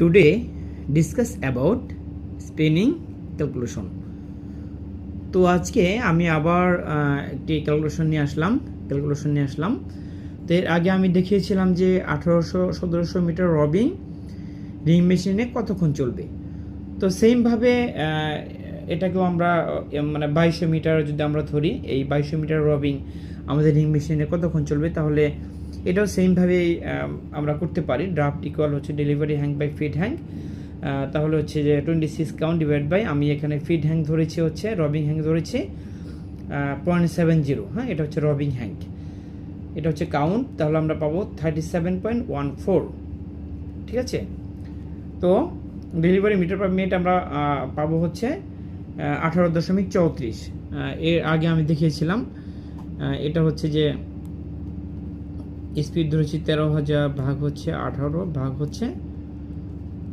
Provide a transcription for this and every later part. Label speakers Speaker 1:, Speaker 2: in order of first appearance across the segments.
Speaker 1: today discuss about spinning calculation তো আজকে আমি আবার একটি ক্যালকুলেশন নিয়ে আসলাম ক্যালকুলেশন নিয়ে আসলাম। তো এর আগে আমি দেখিয়েছিলাম যে আঠারোশো সতেরোশো মিটার রবিং রিং মেশিনে কতক্ষণ চলবে। তো সেমভাবে এটাকেও আমরা মানে বাইশশো মিটার যদি আমরা ধরি, এই বাইশশো মিটার রবিং আমাদের রিং মেশিনে কতক্ষণ চলবে, তাহলে এটাও সেমভাবেই আমরা করতে পারি। ড্রাফট ইকুয়াল হচ্ছে delivery hank by feed hank তাহলে হচ্ছে যে twenty six count divide by আমি এখানে ফিড হ্যাং ধরেছি হচ্ছে রবিং হ্যাং ধরেছি পয়েন্ট সেভেন জিরো হ্যাঁ এটা হচ্ছে রবিং হ্যাং এটা হচ্ছে কাউন্ট তাহলে আমরা পাবো thirty seven point one four ঠিক আছে? তো ডেলিভারি মিটার পার মিনিট আমরা পাবো হচ্ছে আঠারো দশমিক চৌত্রিশ। এর আগে আমি দেখিয়েছিলাম এটা হচ্ছে যে স্পিড ধরেছি তেরো হাজার ভাগ হচ্ছে আঠারো, ভাগ হচ্ছে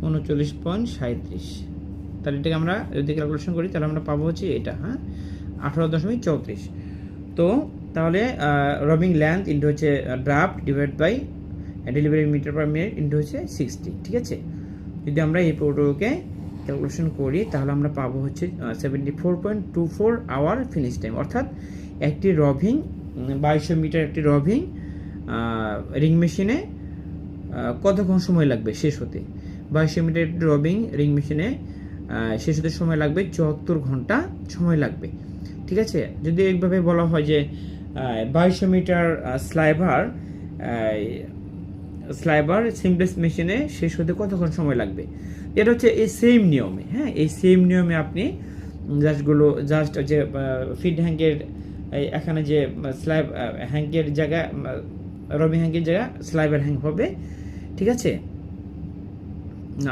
Speaker 1: উনচল্লিশ পয়েন্ট সাঁত্রিশ তাহলে এটাকে আমরা যদি ক্যালকুলেশন করি, তাহলে আমরা পাবো হচ্ছে এটা হ্যাঁ? আঠারো দশমিক চৌত্রিশ। তো তাহলে রবিং লেন্থ ইন্টু হচ্ছে draft divide by delivery metre per minute into হচ্ছে সিক্সটি ঠিক আছে? যদি আমরা এই প্রোটোকে ক্যালকুলেশন করি, তাহলে আমরা পাবো হচ্ছে seventy four point two four hour finish time অর্থাৎ একটি রভিং বাইশশো মিটার একটি রভিং রিং মেশিনে কতক্ষণ সময় লাগবে শেষ হতে? বাইশশো মিটার একটি রবিং রিং মেশিনে শেষ হতে সময় লাগবে চুয়াত্তর ঘণ্টা সময় লাগবে। ঠিক আছে? যদি এইভাবে বলা হয় যে বাইশশো মিটার স্লাইভার স্লাইভার সিমপ্লেস মেশিনে শেষ হতে কতক্ষণ সময় লাগবে? এটা হচ্ছে এই সেম নিয়মে হ্যাঁ? এই সেম নিয়মে আপনি জাস্টগুলো জাস্ট যে ফিড হ্যাঙ্কের এখানে যে স্লাইব হ্যাঙ্কের জায়গা রবি হ্যাঙ্কের জায়গা স্লাইবার হ্যাঙ্ক হবে, ঠিক আছে?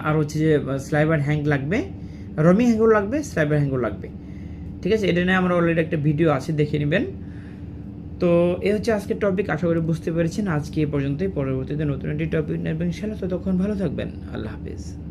Speaker 1: আর হচ্ছে যে স্লাইবার হ্যাঙ্ক লাগবে রমি হ্যাঙ্গও লাগবে স্লাইবার হ্যাঙ্গও লাগবে, ঠিক আছে? এটা নিয়ে আমরা অলরেডি একটা ভিডিও আছে, দেখে নেবেন। তো এ হচ্ছে আজকের টপিক আশা করি বুঝতে পেরেছেন। আজকে এ পর্যন্তই। পরবর্তীতে নতুন একটি টপিক নেবেন ইনশাআল্লাহ। ততক্ষণ ভালো থাকবেন। আল্লাহ হাফিজ।